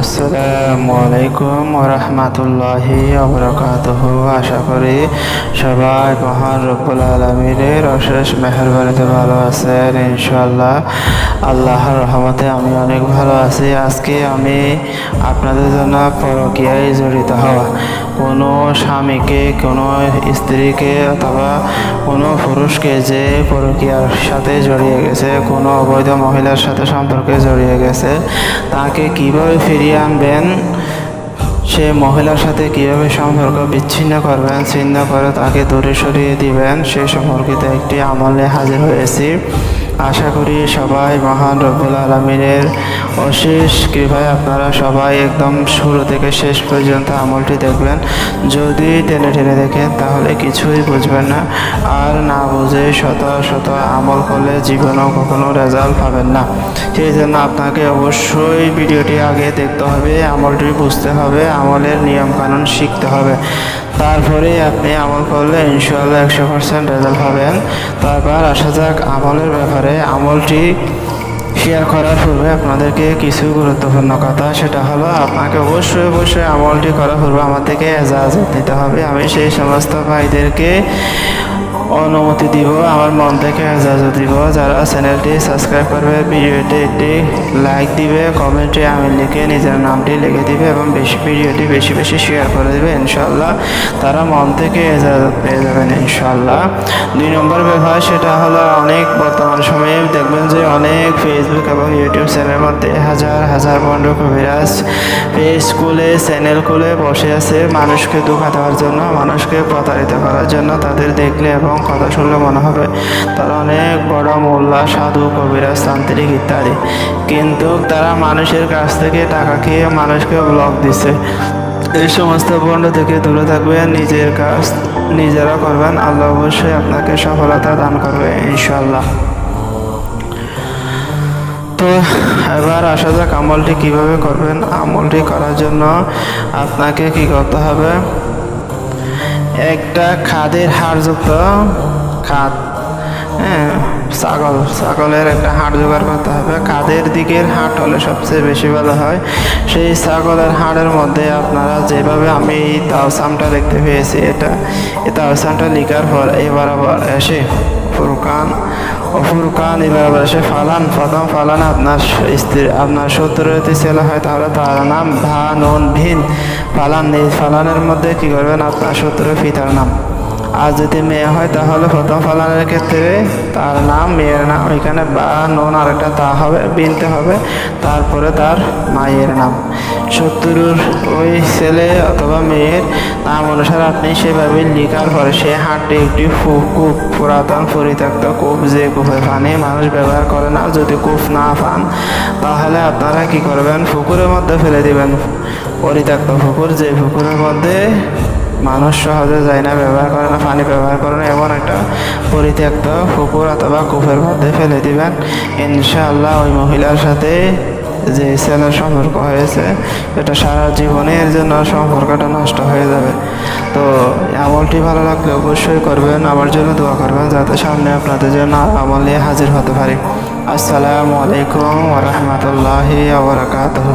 আসসালামু আলাইকুম ওরহমতুল্লাহি অবরাকাতুহ আশা করি সবাই মহান রব্বুল আলমীর অশেষ মেহরবানিতে ভালো আছেন ইনশাল্লাহ আল্লাহর রহমতে আমি অনেক ভালো আছি। আজকে আমি আপনাদের জন্য পরকীয়ায় জড়িত হওয়া। কোনো স্বামীকে, কোনো স্ত্রীকে অথবা কোনো পুরুষকে যে পরকীয়ার সাথে জড়িয়ে গেছে, কোনো অবৈধ মহিলার সাথে সম্পর্কে জড়িয়ে গেছে, তাকে কীভাবে ফিরিয়ে আনবেন সে মহিলার সাথে কীভাবে সম্পর্ক বিচ্ছিন্ন করবেন, ছিন্ন করে তাকে দূরে সরিয়ে দিবেন সে সম্পর্কিত একটি আমলে হাজির হয়েছি। আশা করি সবাই মহান রব্বুল আলমিনের অশেষ কৃপায় আপনারা সবাই একদম শুরু থেকে শেষ পর্যন্ত আমলটি দেখবেন। যদি টেনে টেনে দেখেন, তাহলে কিছুই বুঝবেন না। আর না বুঝে শত শত আমল করলে জীবনেও কখনো রেজাল্ট পাবেন না। সেই জন্য আপনাকে অবশ্যই ভিডিওটি আগে দেখতে হবে, আমলটি বুঝতে হবে, আমলের নিয়মকানুন শিখতে হবে। তারপরে আপনি আমল করলে ইনশাল্লাহ একশো পার্সেন্ট রেজাল্ট পাবেন। তারপর আসা যাক আমলের ব্যাপারে। আমলটি শেয়ার করার পূর্বে আপনাদেরকে কিছু গুরুত্বপূর্ণ কথা, সেটা হলো আপনাকে অবশ্যই অবশ্যই আমলটি করার পূর্বে আমার থেকে এজাজত নিতে হবে। আমি সেই সমস্ত ভাইদেরকে অনুমতি দিব, আমার মন থেকে এজাজত দিব। যারা চ্যানেলটি সাবস্ক্রাইব করবে, ভিডিওটি একটি লাইক দিবে, কমেন্টে আমি লিখে নিজের নামটি লিখে দিবে এবং বেশি ভিডিওটি বেশি বেশি শেয়ার করে দেবে ইনশাল্লাহ তারা মন থেকে এজাজত পেয়ে যাবেন ইনশাল্লাহ দুই নম্বর ব্যাপার, সেটা হলো অনেক বর্তমান সময়ে দেখবেন যে অনেক ফেসবুক এবং ইউটিউব চ্যানেলের মধ্যে হাজার হাজার বন্ড কবিরাজ পেজ খুলে চ্যানেল খুলে বসে আছে মানুষকে দুঃখা দেওয়ার জন্য, মানুষকে প্রতারিত করার জন্য তাদের দেখলে এবং কথা শুনলে মনে হবে, তারা অনেক বড় মোল্লা, সাধু, কবিরাজ, তান্ত্রিক ইত্যাদি। কিন্তু তারা মানুষের কাছ থেকে টাকা খেয়ে মানুষকে ব্লক দিছে। এই সমস্ত বন্ড থেকে দূরে থাকবেন নিজের কাজ নিজেরা করবেন। আল্লাহ অবশ্যই আপনাকে সফলতা দান করবে ইনশাল্লাহ তো এবার আসা যাক আমলটি কীভাবে করবেন। আমলটি করার জন্য আপনাকে কি করতে হবে? একটা খাদের হাড়যুক্ত খাদ। হ্যাঁ ছাগল, ছাগলের একটা হাড় জোগাড় করতে হবে। কাদের দিকের হাট হলে সবচেয়ে বেশি ভালো হয়। সেই ছাগলের হাড়ের মধ্যে আপনারা যেভাবে আমি তাওসামটা দেখতে পেয়েছি, এটা এই তাওসামটা লিখার পর এবার আবার এসে ফুরকান ফুরকান এবার আবার ফালান প্রথম ফালান, আপনার স্ত্রী, আপনার সত্তরটি ছেলে হয় তাহলে তার নাম ভা নুন ভিন। ফালান ফালানের মধ্যে কী করবেন? আপনার শত্রু পিতার নাম। আর যদি মেয়ে হয় তাহলে প্রথম ফালানের ক্ষেত্রে তার নাম, মেয়ের নাম এখানে বা, নুন আরেকটা তা হবে, বিনতে হবে, তারপরে তার মায়ের নাম। শত্রুর ওই ছেলে অথবা মেয়ের নাম অনুসারে আপনি সেভাবে লিখার পরে সে হাটটি একটি কূপ, পুরাতন, পরিত্যক্ত কূপ, যে কূপে পানি মানুষ ব্যবহার করে না, যদি কূপ না পান, তাহলে আপনারা কি করবেন? পুকুরের মধ্যে ফেলে দিবেন। পরিত্যক্ত পুকুর, যে পুকুরের মধ্যে মানুষ সহজে যায় না, ব্যবহার করে না, পানি ব্যবহার করে না, এমন একটা পরিত্যক্ত পুকুর অথবা কূপের মধ্যে ফেলে দিবেন। ইনশাআল্লাহ ওই মহিলার সাথে যে ছেলের সম্পর্ক হয়েছে, এটা সারা জীবনের জন্য সম্পর্কটা নষ্ট হয়ে যাবে। তো আমলটি ভালো লাগলে অবশ্যই করবেন, আমার জন্য দোয়া করবেন, যাতে সামনে আপনাদের জন্য আমল নিয়ে হাজির হতে পারি। আসসালামু আলাইকুম ওরহমতুল্লাহি আবরাকাতহ